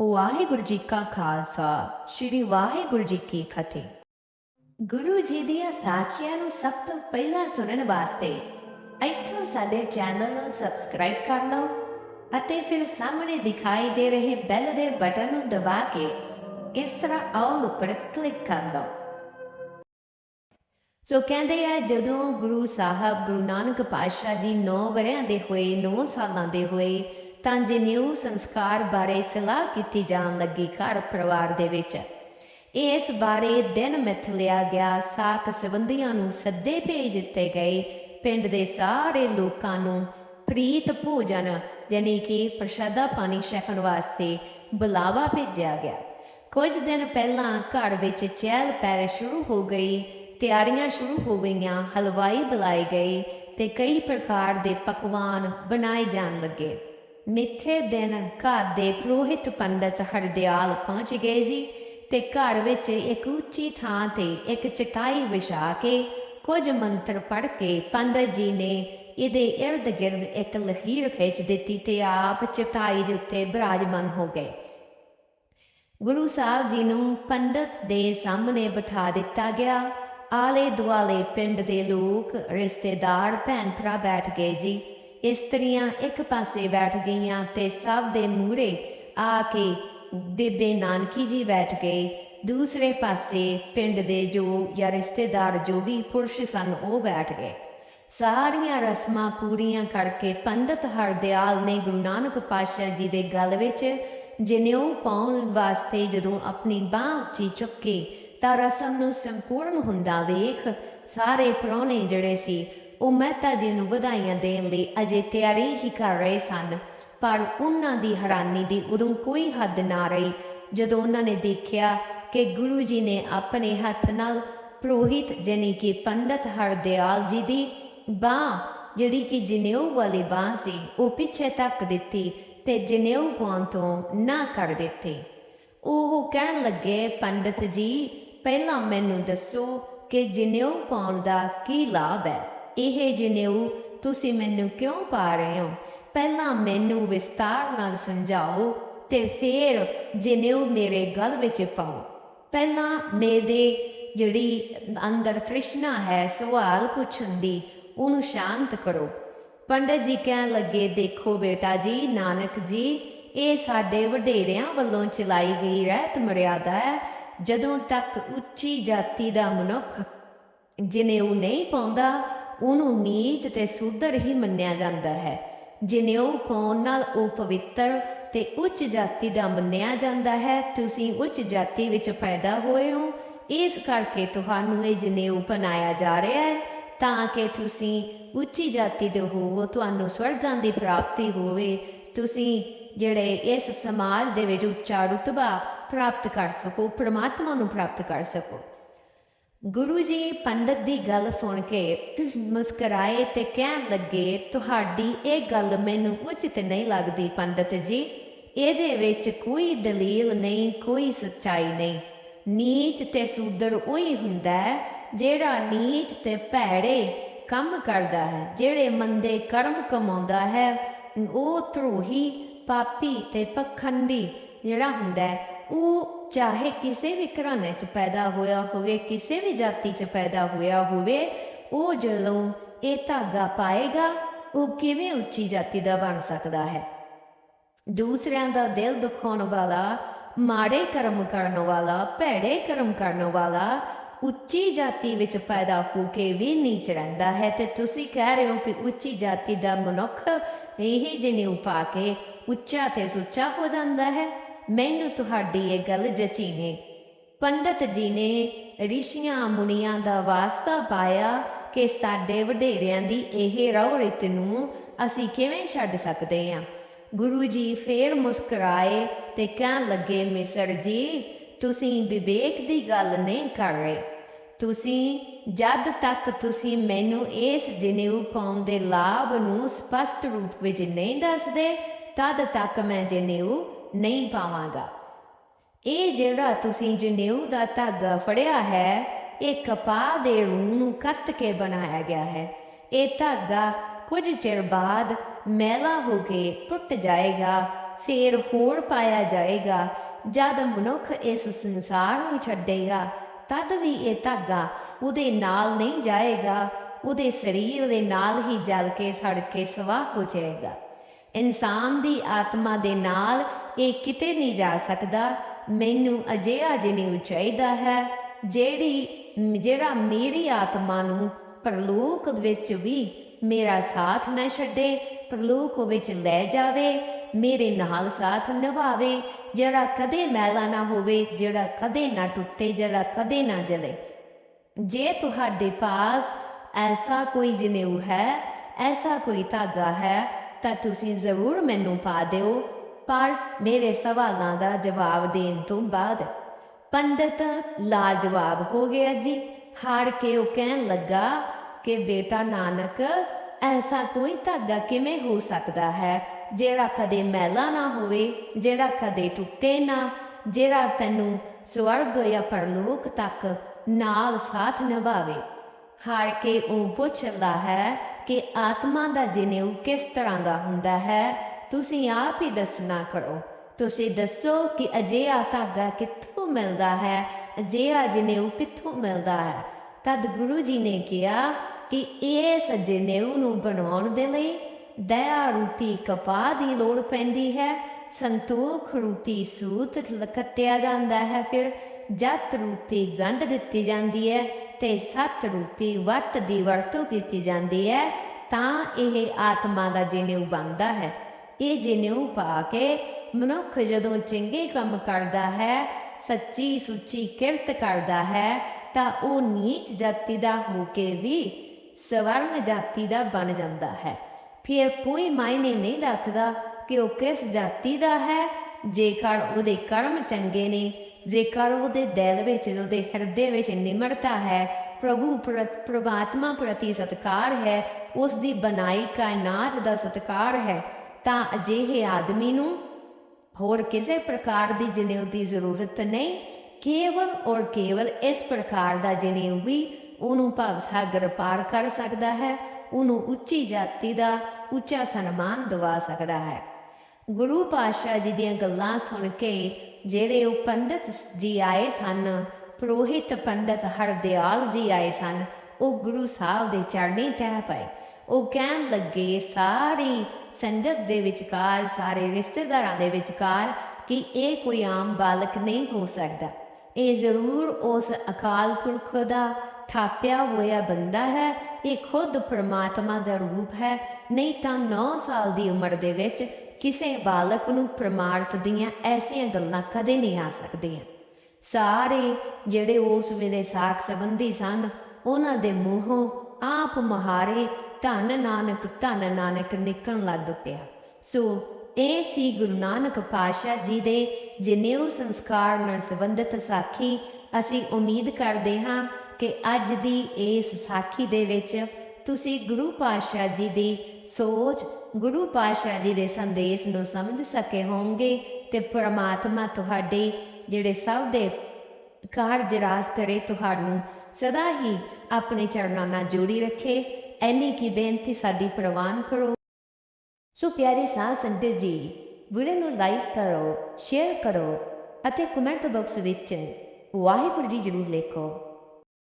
ਵਾਹਿਗੁਰੂ ਜੀ ਕਾ ਖਾਲਸਾ, ਸ੍ਰੀ ਵਾਹਿਗੁਰੂ ਜੀ ਕੀ ਫਤਿਹ। ਗੁਰੂ ਜੀ ਦੀਆਂ ਸਾਖੀਆਂ ਨੂੰ ਸਭ ਤੋਂ ਪਹਿਲਾਂ ਸੁਣਨ ਵਾਸਤੇ ਇੱਥੋਂ ਸਾਡੇ ਚੈਨਲ ਨੂੰ ਸਬਸਕ੍ਰਾਈਬ ਕਰ ਲਓ ਅਤੇ ਫਿਰ ਸਾਹਮਣੇ ਦਿਖਾਈ ਦੇ ਰਹੇ ਬੈਲ ਦੇ ਬਟਨ ਨੂੰ ਦਬਾ ਕੇ ਇਸ ਤਰ੍ਹਾਂ ਆਲ ਉੱਪਰ ਕਲਿੱਕ ਕਰ ਲਓ। ਸੋ ਕਹਿੰਦੇ ਆ, ਜਦੋਂ ਗੁਰੂ ਸਾਹਿਬ ਗੁਰੂ ਨਾਨਕ ਪਾਤਸ਼ਾਹ ਜੀ 9 ਵਰਿਆਂ ਦੇ ਹੋਏ 9 ਸਾਲਾਂ ਦੇ ਹੋਏ ਤਾਂ ਜਨੇਊ ਸੰਸਕਾਰ ਬਾਰੇ ਸਲਾਹ ਕੀਤੀ ਜਾਣ ਲੱਗੀ ਘਰ ਪਰਿਵਾਰ ਦੇ ਵਿੱਚ, ਇਸ ਬਾਰੇ ਦਿਨ ਮਿਥ ਲਿਆ ਗਿਆ ਸਾਕ ਸੰਬੰਧੀਆਂ ਨੂੰ ਸੱਦੇ ਭੇਜ ਦਿੱਤੇ ਗਏ। ਪਿੰਡ ਦੇ ਸਾਰੇ ਲੋਕਾਂ ਨੂੰ ਪ੍ਰੀਤ ਭੋਜਨ, ਯਾਨੀ ਕਿ ਪ੍ਰਸ਼ਾਦਾ ਪਾਣੀ ਛਕਣ ਵਾਸਤੇ ਬੁਲਾਵਾ ਭੇਜਿਆ ਗਿਆ। ਕੁਝ ਦਿਨ ਪਹਿਲਾਂ ਘਰ ਵਿੱਚ ਚਹਿਲ ਪਹਿਲ ਸ਼ੁਰੂ ਹੋ ਗਈ, ਤਿਆਰੀਆਂ ਸ਼ੁਰੂ ਹੋ ਗਈਆਂ, ਹਲਵਾਈ ਬੁਲਾਏ ਗਏ ਤੇ ਕਈ ਪ੍ਰਕਾਰ ਦੇ ਪਕਵਾਨ ਬਣਾਏ ਜਾਣ ਲੱਗੇ। ਮਿੱਥੇ ਦਿਨ ਘਰ ਦੇ ਪੁਰੋਹਿਤ ਪੰਡਤ ਹਰਦਿਆਲ ਪਹੁੰਚ ਗਏ ਜੀ ਤੇ ਘਰ ਵਿੱਚ ਇੱਕ ਉੱਚੀ ਥਾਂ ਤੇ ਇੱਕ ਚਟਾਈ ਵਿਛਾ ਕੇ ਕੁਝ ਮੰਤਰ ਪੜ੍ਹ ਕੇ ਪੰਡਤ ਜੀ ਨੇ ਇਹਦੇ ਇਰਦ ਗਿਰਦ ਇੱਕ ਲਕੀਰ ਖਿੱਚ ਦਿੱਤੀ ਤੇ ਆਪ ਚਟਾਈ ਦੇ ਉੱਤੇ ਬਿਰਾਜਮਾਨ ਹੋ ਗਏ। ਗੁਰੂ ਸਾਹਿਬ ਜੀ ਨੂੰ ਪੰਡਤ ਦੇ ਸਾਹਮਣੇ ਬਿਠਾ ਦਿੱਤਾ ਗਿਆ। ਆਲੇ ਦੁਆਲੇ ਪਿੰਡ ਦੇ ਲੋਕ, ਰਿਸ਼ਤੇਦਾਰ ਭੈਣ ਭਰਾ ਬੈਠ ਗਏ ਜੀ। ਇਸਤਰੀਆਂ ਇੱਕ ਪਾਸੇ ਬੈਠ ਗਈਆਂ ਤੇ ਸਭ ਦੇ ਮੂਹਰੇ ਆ ਕੇ ਬੇਬੇ ਨਾਨਕੀ ਜੀ ਬੈਠ ਗਏ। ਦੂਸਰੇ ਪਾਸੇ ਪਿੰਡ ਦੇ ਜੋ ਜਾਂ ਰਿਸ਼ਤੇਦਾਰ ਜੋ ਵੀ ਪੁਰਸ਼ ਸਨ, ਉਹ ਬੈਠ ਗਏ। ਸਾਰੀਆਂ ਰਸਮਾਂ ਪੂਰੀਆਂ ਕਰਕੇ ਪੰਡਤ ਹਰਦਿਆਲ ਨੇ ਗੁਰੂ ਨਾਨਕ ਪਾਤਸ਼ਾਹ ਜੀ ਦੇ ਗਲ ਵਿੱਚ ਜਨੇਊ ਪਾਉਣ ਵਾਸਤੇ ਜਦੋਂ ਆਪਣੀ ਬਾਹ ਉੱਚੀ ਚੁੱਕੀ, ਤਾਂ ਰਸਮ ਨੂੰ ਸੰਪੂਰਨ ਹੁੰਦਾ ਵੇਖ ਸਾਰੇ ਪ੍ਰਾਹੁਣੇ ਜਿਹੜੇ ਸੀ ਉਹ ਮਹਿਤਾ ਜੀ ਨੂੰ ਵਧਾਈਆਂ ਦੇਣ ਲਈ ਅਜੇ ਤਿਆਰੀ ਹੀ ਕਰ ਰਹੇ ਸਨ। ਪਰ ਉਹਨਾਂ ਦੀ ਹੈਰਾਨੀ ਦੀ ਉਦੋਂ ਕੋਈ ਹੱਦ ਨਾ ਰਹੀ, ਜਦੋਂ ਉਹਨਾਂ ਨੇ ਦੇਖਿਆ ਕਿ ਗੁਰੂ ਜੀ ਨੇ ਆਪਣੇ ਹੱਥ ਨਾਲ ਪ੍ਰੋਹਿਤ ਜਾਨੀ ਕਿ ਪੰਡਤ ਹਰਦਿਆਲ ਜੀ ਦੀ ਬਾਹ, ਜਿਹੜੀ ਕਿ ਜਨੇਊ ਵਾਲੀ ਬਾਹ ਸੀ, ਉਹ ਪਿੱਛੇ ਤੱਕ ਦਿੱਤੀ ਤੇ ਜਨੇਊ ਪਾਉਣ ਤੋਂ ਨਾ ਕਰ ਦਿੱਤੀ। ਉਹ ਕਹਿਣ ਲੱਗੇ, ਪੰਡਤ ਜੀ, ਪਹਿਲਾਂ ਮੈਨੂੰ ਦੱਸੋ ਕਿ ਜਨੇਊ ਪਾਉਣ ਦਾ ਕੀ ਲਾਭ ਹੈ? ਇਹ ਜਨੇਊ, ਤੁਸੀਂ ਮੈਨੂੰ ਕਿਉਂ ਪਾ ਰਹੇ ਹੋ? ਪਹਿਲਾਂ ਮੈਨੂੰ ਵਿਸਤਾਰ ਨਾਲ ਸਮਝਾਓ ਤੇ ਫਿਰ ਜਨੇਊ ਮੇਰੇ ਗਲ ਵਿੱਚ ਪਾਓ। ਪਹਿਲਾਂ ਮੇਰੇ ਜਿਹੜੀ ਅੰਦਰ ਤ੍ਰਿਸ਼ਨਾ ਹੈ, ਸਵਾਲ ਪੁੱਛਣ ਦੀ, ਉਹਨੂੰ ਸ਼ਾਂਤ ਕਰੋ। ਪੰਡਤ ਜੀ ਕਹਿਣ ਲੱਗੇ, ਦੇਖੋ ਬੇਟਾ ਜੀ, ਨਾਨਕ ਜੀ, ਇਹ ਸਾਡੇ ਵਡੇਰਿਆਂ ਵੱਲੋਂ ਚਲਾਈ ਗਈ ਰਹਿਤ ਮਰਿਆਦਾ ਹੈ। ਜਦੋਂ ਤੱਕ ਉੱਚੀ ਜਾਤੀ ਦਾ ਮਨੁੱਖ ਜਨੇਊ ਨਹੀਂ ਪਾਉਂਦਾ ਉਹਨੂੰ ਨੀਚ ਤੇ ਸੁਧਰ ਹੀ ਮੰਨਿਆ ਜਾਂਦਾ ਹੈ ਜਨੇਊ ਪਾਉਣ ਨਾਲ ਉਹ ਪਵਿੱਤਰ ਤੇ ਉੱਚ ਜਾਤੀ ਦਾ ਮੰਨਿਆ ਜਾਂਦਾ ਹੈ। ਤੁਸੀਂ ਉੱਚ ਜਾਤੀ ਵਿੱਚ ਪੈਦਾ ਹੋਏ ਹੋ। ਇਸ ਕਰਕੇ ਤੁਹਾਨੂੰ ਇਹ ਜਨੇਊ ਬਣਾਇਆ ਜਾ ਰਿਹਾ ਹੈ, ਤਾਂ ਕਿ ਤੁਸੀਂ ਉੱਚੀ ਜਾਤੀ ਦੇ ਹੋਵੋ, ਤੁਹਾਨੂੰ ਸਵਰਗਾਂ ਦੀ ਪ੍ਰਾਪਤੀ ਹੋਵੇ। ਤੁਸੀਂ ਜਿਹੜੇ ਇਸ ਸਮਾਜ ਦੇ ਵਿੱਚ ਉੱਚਾ ਰੁਤਬਾ ਪ੍ਰਾਪਤ ਕਰ ਸਕੋ, ਪ੍ਰਮਾਤਮਾ ਨੂੰ ਪ੍ਰਾਪਤ ਕਰ ਸਕੋ। ਗੁਰੂ ਜੀ ਪੰਡਤ ਦੀ ਗੱਲ ਸੁਣ ਕੇ ਮੁਸਕਰਾਏ ਤੇ ਕਹਿਣ ਲੱਗੇ, ਤੁਹਾਡੀ ਇਹ ਗੱਲ ਮੈਨੂੰ ਉਚਿਤ ਨਹੀਂ ਲੱਗਦੀ ਪੰਡਤ ਜੀ। ਇਹਦੇ ਵਿੱਚ ਕੋਈ ਦਲੀਲ ਨਹੀਂ, ਕੋਈ ਸੱਚਾਈ ਨਹੀਂ। ਨੀਚ ਤੇ ਸੂਦਰ ਉਹੀ ਹੁੰਦਾ ਹੈ, ਜਿਹੜਾ ਨੀਚ ਤੇ ਭੈੜੇ ਕੰਮ ਕਰਦਾ ਹੈ। ਜਿਹੜੇ ਮੰਦੇ ਕਰਮ ਕਮਾਉਂਦਾ ਹੈ, ਉਹ ਧਰੋਹੀ, ਪਾਪੀ ਤੇ ਪਖੰਡੀ ਜਿਹੜਾ ਹੁੰਦਾ ਹੈ, ਉਹ ਚਾਹੇ ਕਿਸੇ ਵੀ ਘਰਾਣੇ 'ਚ ਪੈਦਾ ਹੋਇਆ ਹੋਵੇ, ਕਿਸੇ ਵੀ ਜਾਤੀ 'ਚ ਪੈਦਾ ਹੋਇਆ ਹੋਵੇ, ਉਹ ਜਦੋਂ ਇਹ ਧਾਗਾ ਪਾਏਗਾ, ਉਹ ਕਿਵੇਂ ਉੱਚੀ ਜਾਤੀ ਦਾ ਬਣ ਸਕਦਾ ਹੈ? ਦੂਸਰਿਆਂ ਦਾ ਦਿਲ ਦੁਖਾਉਣ ਵਾਲਾ, ਮਾੜੇ ਕਰਮ ਕਰਨ ਵਾਲਾ, ਭੈੜੇ ਕਰਮ ਕਰਨ ਵਾਲਾ, ਉੱਚੀ ਜਾਤੀ ਵਿੱਚ ਪੈਦਾ ਹੋ ਕੇ ਵੀ ਨੀਚ ਰਹਿੰਦਾ ਹੈ। ਤੇ ਤੁਸੀਂ ਕਹਿ ਰਹੇ ਹੋ ਕਿ ਉੱਚੀ ਜਾਤੀ ਦਾ ਮਨੁੱਖ ਇਹੀ ਜਨੇਊ ਪਾ ਕੇ ਉੱਚਾ ਤੇ ਸੁੱਚਾ ਹੋ ਜਾਂਦਾ ਹੈ। ਮੈਨੂੰ ਤੁਹਾਡੀ ਇਹ ਗੱਲ ਜਚੀ ਨੇ। ਪੰਡਤ ਜੀ ਨੇ ਰਿਸ਼ੀਆਂ ਮੁਨੀਆਂ ਦਾ ਵਾਸਤਾ ਪਾਇਆ ਕਿ ਸਾਡੇ ਵਡੇਰਿਆਂ ਦੀ ਇਹ ਰਹੁ ਰਿਤ ਨੂੰ ਅਸੀਂ ਕਿਵੇਂ ਛੱਡ ਸਕਦੇ ਹਾਂ ਗੁਰੂ ਜੀ ਫੇਰ ਮੁਸਕਰਾਏ ਤੇ ਕਹਿਣ ਲੱਗੇ, ਮਿਸਰ ਜੀ, ਤੁਸੀਂ ਵਿਵੇਕ ਦੀ ਗੱਲ ਨਹੀਂ ਕਰ ਰਹੇ। ਤੁਸੀਂ, ਜਦ ਤੱਕ ਤੁਸੀਂ ਮੈਨੂੰ ਇਸ ਜਨੇਊ ਪਾਉਣ ਦੇ ਲਾਭ ਨੂੰ ਸਪਸ਼ਟ ਰੂਪ ਵਿੱਚ ਨਹੀਂ ਦੱਸਦੇ, ਤਦ ਤੱਕ ਮੈਂ ਜਨੇਊ ਨਹੀਂ ਪਾਵਾਂਗਾ। ਇਹ ਜਿਹੜਾ ਤੁਸੀਂ ਜਨੇਊ ਦਾ ਧਾਗਾ ਫੜਿਆ ਹੈ, ਇਹ ਕਪਾਹ ਦੇ ਰੂਹ ਨੂੰ ਕੱਤ ਕੇ ਬਣਾਇਆ ਗਿਆ ਹੈ। ਇਹ ਧਾਗਾ ਕੁਝ ਚਿਰ ਬਾਅਦ ਮੈਲਾ ਹੋ ਕੇ ਟੁੱਟ ਜਾਏਗਾ, ਫੇਰ ਹੋਰ ਪਾਇਆ ਜਾਏਗਾ। ਜਦ ਮਨੁੱਖ ਇਸ ਸੰਸਾਰ ਨੂੰ ਛੱਡੇਗਾ, ਤਦ ਵੀ ਇਹ ਧਾਗਾ ਉਹਦੇ ਨਾਲ ਨਹੀਂ ਜਾਏਗਾ। ਉਹਦੇ ਸਰੀਰ ਦੇ ਨਾਲ ਹੀ ਜਲ ਕੇ ਸੜ ਕੇ ਸਵਾਹ ਹੋ ਜਾਏਗਾ। ਇਨਸਾਨ ਦੀ ਆਤਮਾ ਦੇ ਨਾਲ ਇਹ ਕਿਤੇ ਨਹੀਂ ਜਾ ਸਕਦਾ। ਮੈਨੂੰ ਅਜਿਹਾ ਜਨੇਊ ਚਾਹੀਦਾ ਹੈ, ਜਿਹੜੀ ਜਿਹੜਾ ਮੇਰੀ ਆਤਮਾ ਨੂੰ ਪਰਲੋਕ ਵਿੱਚ ਵੀ ਮੇਰਾ ਸਾਥ ਨਾ ਛੱਡੇ, ਪਰਲੋਕ ਵਿੱਚ ਲੈ ਜਾਵੇ, ਮੇਰੇ ਨਾਲ ਸਾਥ ਨਿਭਾਵੇ, ਜਿਹੜਾ ਕਦੇ ਮੈਲਾ ਨਾ ਹੋਵੇ, ਜਿਹੜਾ ਕਦੇ ਨਾ ਟੁੱਟੇ, ਜਿਹੜਾ ਕਦੇ ਨਾ ਜਲੇ। ਜੇ ਤੁਹਾਡੇ ਪਾਸ ਐਸਾ ਕੋਈ ਜਨੇਊ ਹੈ, ਐਸਾ ਕੋਈ ਧਾਗਾ ਹੈ, ਤਾਂ ਤੁਸੀਂ ਜ਼ਰੂਰ ਮੈਨੂੰ ਪਾ ਦਿਓ। ਪਰ ਮੇਰੇ ਸਵਾਲਾਂ ਦਾ ਜਵਾਬ ਦੇਣ ਤੋਂ ਬਾਅਦ ਪੰਡਤ ਲਾਜਵਾਬ ਹੋ ਗਿਆ ਜੀ। ਹਾਰ ਕੇ ਉਹ ਕਹਿਣ ਲੱਗਾ ਕਿ ਬੇਟਾ ਨਾਨਕ, ਐਸਾ ਕੋਈ ਧਾਗਾ ਕਿਵੇਂ ਹੋ ਸਕਦਾ ਹੈ? ਜਿਹੜਾ ਕਦੇ ਮੈਲਾ ਨਾ ਹੋਵੇ, ਜਿਹੜਾ ਕਦੇ ਟੁੱਟੇ ਨਾ, ਜਿਹੜਾ ਤੈਨੂੰ ਸਵਰਗ ਜਾਂ ਪਰਲੋਕ ਤੱਕ ਨਾਲ ਸਾਥ ਨਿਭਾਵੇ। ਹਾਰ ਕੇ ਉਹ ਪੁੱਛਦਾ ਹੈ ਕਿ ਆਤਮਾ ਦਾ ਜਨੇਊ ਕਿਸ ਤਰ੍ਹਾਂ ਦਾ ਹੁੰਦਾ ਹੈ? ਤੁਸੀਂ ਆਪ ਹੀ ਦੱਸਣਾ ਕਰੋ। ਤੁਸੀਂ ਦੱਸੋ ਕਿ ਅਜਿਹਾ ਧਾਗਾ ਕਿੱਥੋਂ ਮਿਲਦਾ ਹੈ? ਅਜਿਹਾ ਜਨੇਊ ਕਿੱਥੋਂ ਮਿਲਦਾ ਹੈ? ਤਦ ਗੁਰੂ ਜੀ ਨੇ ਕਿਹਾ ਕਿ ਇਸ ਜਨੇਊ ਨੂੰ ਬਣਾਉਣ ਦੇ ਲਈ ਦਇਆ ਰੂਪੀ ਕਪਾਹ ਦੀ ਲੋੜ ਪੈਂਦੀ ਹੈ। ਸੰਤੋਖ ਰੂਪੀ ਸੂਤ ਕੱਤਿਆ ਜਾਂਦਾ ਹੈ ਫਿਰ। ਜਤ ਰੂਪੀ ਗੰਢ ਦਿੱਤੀ ਜਾਂਦੀ ਹੈ ਤੇ ਸਤ ਰੂਪੀ ਵਤ ਦੀ ਵਰਤੋਂ ਕੀਤੀ ਜਾਂਦੀ ਹੈ। ਤਾਂ ਇਹ ਆਤਮਾ ਦਾ ਜਨੇਊ ਬਣਦਾ ਹੈ। ਇਹ ਜਨੇਊ ਪਾ ਕੇ ਮਨੁੱਖ ਜਦੋਂ ਚੰਗੇ ਕੰਮ ਕਰਦਾ ਹੈ, ਸੱਚੀ ਸੁੱਚੀ ਕਿਰਤ ਕਰਦਾ ਹੈ, ਤਾਂ ਉਹ ਨੀਚ ਜਾਤੀ ਦਾ ਹੋ ਕੇ ਵੀ ਸਵਰਨ ਜਾਤੀ ਦਾ ਬਣ ਜਾਂਦਾ ਹੈ। ਫਿਰ ਕੋਈ ਮਾਇਨੇ ਨਹੀਂ ਰੱਖਦਾ ਕਿ ਉਹ ਕਿਸ ਜਾਤੀ ਦਾ ਹੈ, ਜੇਕਰ ਉਹਦੇ ਕਰਮ ਚੰਗੇ ਨੇ, ਜੇਕਰ ਉਹਦੇ ਦਿਲ ਵਿੱਚ, ਉਹਦੇ ਹਿਰਦੇ ਵਿੱਚ ਨਿਮਰਤਾ ਹੈ, ਪ੍ਰਭੂ ਪ੍ਰਤ, ਪ੍ਰਮਾਤਮਾ ਪ੍ਰਤੀ ਸਤਕਾਰ ਹੈ, ਉਸ ਦੀ ਬਣਾਈ ਕਾਇਨਾਤ ਦਾ ਸਤਕਾਰ ਹੈ ਤਾਂ ਅਜਿਹੇ ਆਦਮੀ ਨੂੰ ਹੋਰ ਕਿਸੇ ਪ੍ਰਕਾਰ ਦੀ ਜਨੇਊ ਦੀ ਜ਼ਰੂਰਤ ਨਹੀਂ, ਕੇਵਲ ਔਰ ਕੇਵਲ ਇਸ ਪ੍ਰਕਾਰ ਦਾ ਜਨੇਊ ਵੀ ਉਹਨੂੰ ਭਾਵ ਸਾਗਰ ਪਾਰ ਕਰ ਸਕਦਾ ਹੈ, ਉਹਨੂੰ ਉੱਚੀ ਜਾਤੀ ਦਾ ਉੱਚਾ ਸਨਮਾਨ ਦਿਵਾ ਸਕਦਾ ਹੈ। ਗੁਰੂ ਪਾਤਸ਼ਾਹ ਜੀ ਦੀਆਂ ਗੱਲਾਂ ਸੁਣ ਕੇ ਜਿਹੜੇ ਉਹ ਪੰਡਤ ਜੀ ਆਏ ਸਨ, ਪ੍ਰੋਹਿਤ ਪੰਡਤ ਹਰਦਿਆਲ ਜੀ ਆਏ ਸਨ, ਉਹ ਗੁਰੂ ਸਾਹਿਬ ਦੇ ਚਰਨੀ ਤਹਿ ਪਏ। ਉਹ ਕਹਿਣ ਲੱਗੇ, ਸਾਰੀ ਸੰਗਤ ਦੇ ਵਿਚਕਾਰ, ਸਾਰੇ ਰਿਸ਼ਤੇਦਾਰਾਂ ਦੇ ਵਿਚਕਾਰ ਕਿ ਇਹ ਕੋਈ ਆਮ ਬਾਲਕ ਨਹੀਂ ਹੋ ਸਕਦਾ। ਇਹ ਜ਼ਰੂਰ ਉਸ ਅਕਾਲ ਪੁਰਖ ਦਾ ਥਾਪਿਆ ਹੋਇਆ ਬੰਦਾ ਹੈ। ਇਹ ਖੁਦ ਪ੍ਰਮਾਤਮਾ ਦਾ ਰੂਪ ਹੈ। ਨਹੀਂ ਤਾਂ 9 ਸਾਲ ਦੀ ਉਮਰ ਦੇ ਵਿੱਚ ਕਿਸੇ ਬਾਲਕ ਨੂੰ ਪ੍ਰਮਾਰਥ ਦੀਆਂ ਐਸੀਆਂ ਗੱਲਾਂ ਕਦੇ ਨਹੀਂ ਆ ਸਕਦੀਆਂ। ਸਾਰੇ ਜਿਹੜੇ ਉਸ ਵੇਲੇ ਸਾਖ ਸੰਬੰਧੀ ਸਨ, ਉਹਨਾਂ ਦੇ ਮੂੰਹੋਂ ਆਪ ਮਹਾਰੇ ਧੰਨ ਨਾਨਕ ਧੰਨ ਨਾਨਕ ਨਿਕਲਣ ਲੱਗ ਪਿਆ ਸੋ ਇਹ ਸੀ ਗੁਰੂ ਨਾਨਕ ਪਾਤਸ਼ਾਹ ਜੀ ਦੇ ਜਨੇਊ ਸੰਸਕਾਰ ਨਾਲ ਸੰਬੰਧਿਤ ਸਾਖੀ। ਅਸੀਂ ਉਮੀਦ ਕਰਦੇ ਹਾਂ ਕਿ ਅੱਜ ਦੀ ਇਸ ਸਾਖੀ ਦੇ ਵਿੱਚ ਤੁਸੀਂ ਗੁਰੂ ਪਾਤਸ਼ਾਹ ਜੀ ਦੀ ਸੋਚ, ਗੁਰੂ ਪਾਤਸ਼ਾਹ ਜੀ ਦੇ ਸੰਦੇਸ਼ ਨੂੰ ਸਮਝ ਸਕੇ ਹੋਵੋਗੇ ਤੇ ਪ੍ਰਮਾਤਮਾ ਤੁਹਾਡੇ ਜਿਹੜੇ ਸਭ ਦੇ ਕਾਰਜ ਰਾਸ ਕਰੇ, ਤੁਹਾਨੂੰ ਸਦਾ ਹੀ ਆਪਣੇ ਚਰਨਾਂ ਨਾਲ ਜੋੜੀ ਰੱਖੇ। ਐਨੀ ਕੀ ਬੇਨਤੀ ਸਾਡੀ ਪ੍ਰਵਾਨ ਕਰੋ। ਸੋ ਪਿਆਰੇ ਸਾਧ ਸੰਗਤ ਜੀ, ਵੀਡੀਓ ਨੂੰ ਲਾਈਕ ਕਰੋ ਸ਼ੇਅਰ ਕਰੋ ਅਤੇ ਕਮੈਂਟ ਬਾਕਸ ਵਿੱਚ ਵਾਹਿਗੁਰੂ ਜੀ ਜ਼ਰੂਰ ਲਿਖੋ।